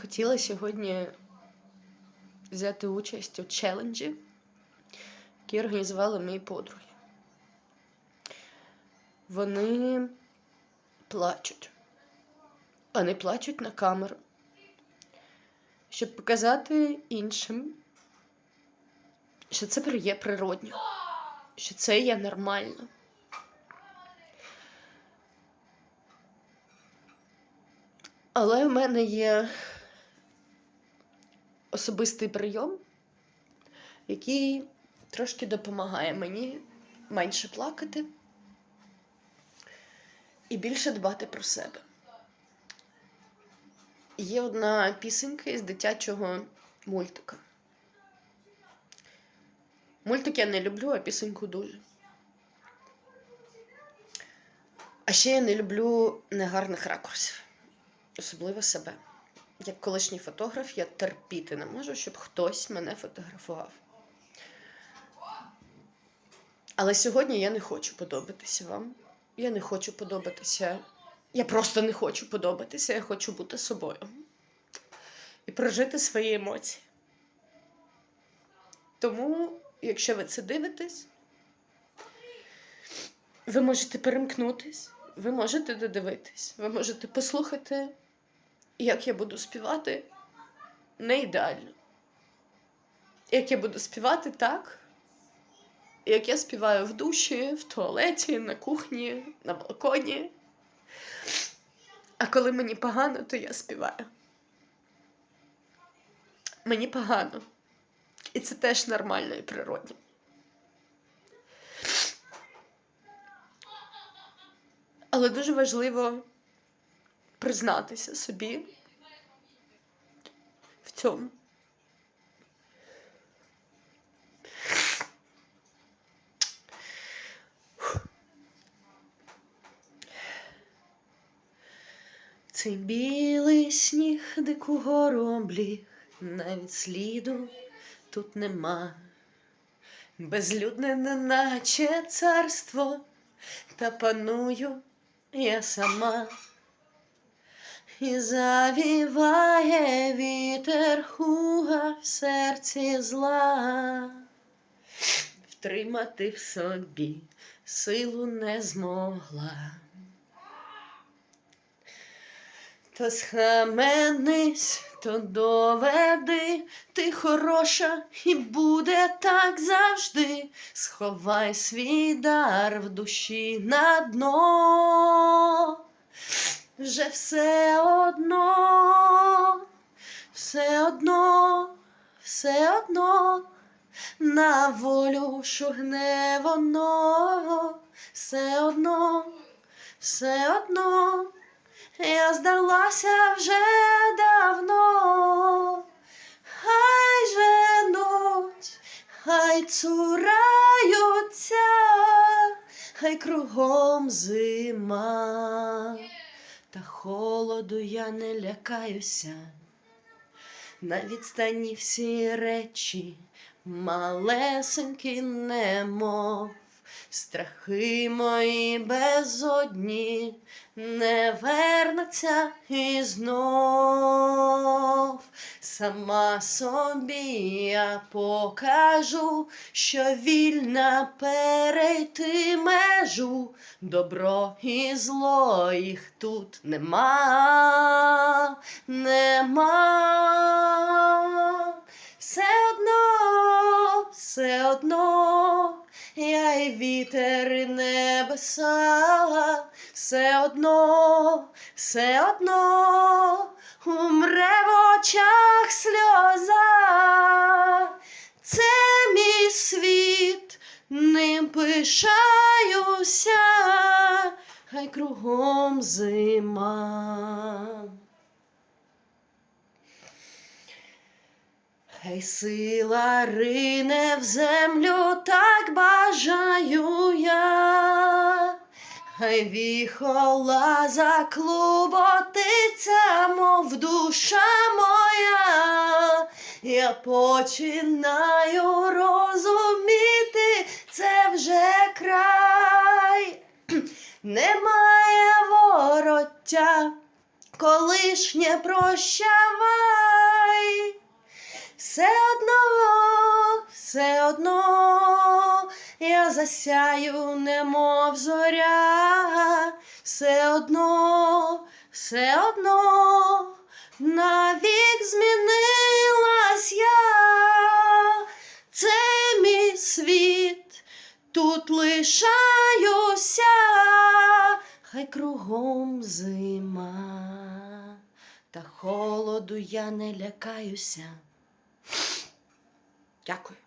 Хотіла сьогодні взяти участь у челенджі, який організували мої подруги. Вони плачуть. Вони плачуть на камеру, щоб показати іншим, що це є природньо, що це є нормально. Але в мене є особистий прийом, який трошки допомагає мені менше плакати і більше дбати про себе. Є одна пісенька із дитячого мультика. Мультик я не люблю, а пісеньку дуже. А ще я не люблю негарних ракурсів, особливо себе. Як колишній фотограф, я терпіти не можу, щоб хтось мене фотографував. Але сьогодні я не хочу подобатися вам. Я не хочу подобатися. Я просто не хочу подобатися, я хочу бути собою і прожити свої емоції. Тому, якщо ви це дивитесь, ви можете перемкнутись, ви можете додивитись, ви можете послухати, як я буду співати не ідеально. Як я буду співати так, як я співаю в душі, в туалеті, на кухні, на балконі. А коли мені погано, то я співаю. Мені погано. І це теж нормально і природно. Але дуже важливо признатися собі в цьому. Цей білий сніг дику гору обліг, навіть сліду тут нема. Безлюдне, неначе царство, та паную я сама. І завіває вітер хуга в серці зла, втримати в собі силу не змогла. То схаменись, то доведи, ти хороша, і буде так завжди. Сховай свій дар в душі на дно. Вже все одно, все одно, все одно, на волю шугне воно, все одно, все одно. Я здалася вже давно, хай женуть, хай цураються, хай кругом зима, та холоду я не лякаюся. На відстані всі речі малесенькі немов. Страхи мої безодні не вернуться і знов. Сама собі я покажу, що вільна перейти межу, добро і зло їх тут нема, нема. Все одно, все одно. Я і вітер, і небеса, все одно, все одно умре в очах сльоза. Це мій світ, ним пишаюся, хай кругом зима. Хай сила рине в землю, так бажаю я, хай віхола заклуботиться, я починаю розуміти, це вже край, немає вороття. колишнє прощавай, все одно, все одно я засяю, немов зоря, все одно, все одно навік кругом зима, та холоду я не лякаюся. Дякую.